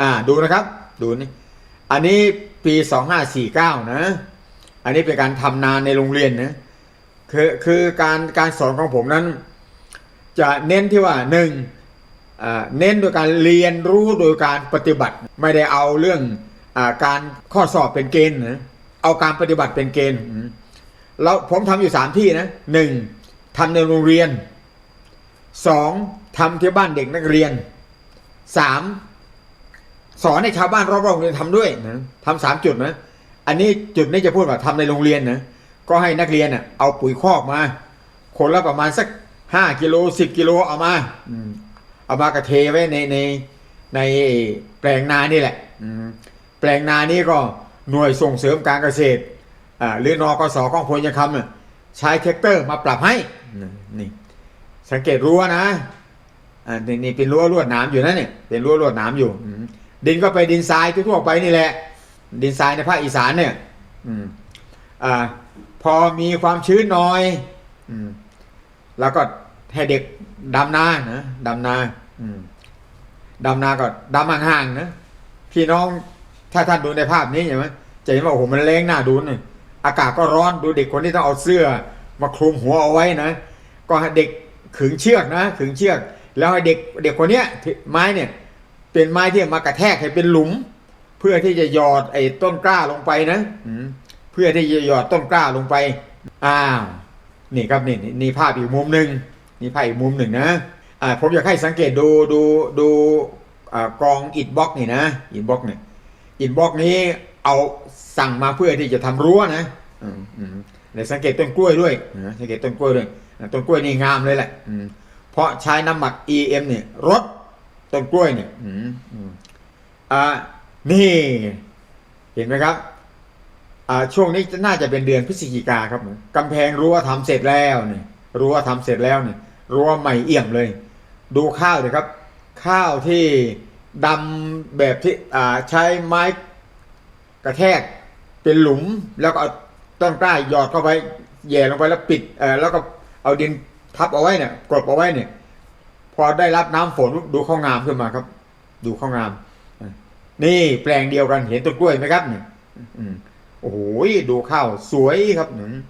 อ่าดูนะครับดูนี่อันนี้ปีสองห้าสี่เก้านะ อันนี้เป็นการทำนาในโรงเรียนนะคือคือการการสอนของผมนั้น จะเน้นที่ว่าหนึ่งอ่าเน้นโดยการเรียนรู้โดยการปฏิบัติ ไม่ได้เอาเรื่องอาการข้อสอบเป็นเกณฑ์นะเอาการปฏิบัติเป็นเกณฑ์แล้วผมทำอยู่สามที่นะหนึ่งทำในโรงเรียนสองทำที่บ้านเด็กนักเรียนสาม สอนให้ชาวบ้านรอบๆโรงเรียนทำด้วยนะทำสามจุดนะ อันนี้จุดนี้จะพูดว่าทำในโรงเรียนนะ ก็ให้นักเรียนเน่ะเอาปุ๋ยคอกมา คนละประมาณสักห้ากิโลสิบกิโลเอามาอืมเอามากระเทไว้ในในในแปลงนานี่แหละอืมแปลงนานี่ก็หน่วยส่งเสริมการเกษตรอ่าหรือนอกสของพลยังคำน่ะใช้แท็กเตอร์มาปรับให้นี่ สังเกตรั้วนะอ่านี่เป็นรั้วลวดหนามอยู่นะเนี่ยเป็นรั้วลวดหนามอยู่อื ดินก็ไปดินทรายทั่วไปนี่แหละ ดินทรายในภาคอีสานเนี่ย อืมอ่าพอมีความชื้นน้อย อืม แล้วก็ให้เด็กดำนานะดำนาอืมดำนาก็ดำห่างๆนะพี่น้องถ้าท่านดูในภาพนี้เห็นไหมจะเห็นว่าโอ้โหมันแรงหน้าดูนี่อากาศก็ร้อนดูเด็กคนที่ต้องเอาเสื้อ มาคลุมหัวเอาไว้นะ ก็ให้เด็กขึงเชือกนะขึงเชือก แล้วให้เด็กเด็กคนเนี้ยไม้เนี่ย เป็นไม้ที่มากระแทกให้เป็นหลุม เพื่อที่จะหยอดไอ้ต้นกล้าลงไปนะเพื่อที่จะหยอดต้นกล้าลงไปอ้าวนี่ครับนี่นี่ภาพอีกมุมหนึ่งนี่ภาพอีกมุมหนึ่งนะอ่าผมอยากให้สังเกตดูดูดูกองอิฐบล็อกนี่นะอิฐบล็อกเนี่ยอิฐบล็อกนี้เอาสั่งมาเพื่อที่จะทำรั้วนะเดี๋ยวสังเกตต้นกล้วยด้วยสังเกตต้นกล้วยด้วยต้นกล้วยนี่งามเลยแหละเพราะใช้น้ำหมัก EM เนี่ยรด ต้นกล้วยเนี่ยอืมอืมอ่า นี่ เห็นไหมครับ อ่า ช่วงนี้น่าจะเป็นเดือนพฤศจิกาครับผมกำแพงรั้วทำเสร็จแล้วเนี่ยรั้วทำเสร็จแล้วเนี่ยรั้วใหม่เอี่ยมเลย ดูข้าวเลยครับ ข้าวที่ดำแบบที่อ่าใช้ไม้กระแทก เป็นหลุมแล้วก็เอาต้นกล้าหยอดเข้าไปแย่ลงไปแล้วปิดเอ่อแล้วก็เอาดินทับเอาไว้เนี่ยกลบเอาไว้เนี่ย พอได้รับน้ำฝนดูข้าวงามขึ้นมาครับ ดูข้าวงาม นี่แปลงเดียวกันเห็นต้นกล้วยไหมครับเนี่ยโอ้โหดูข้าวสวยครับหนึ่ง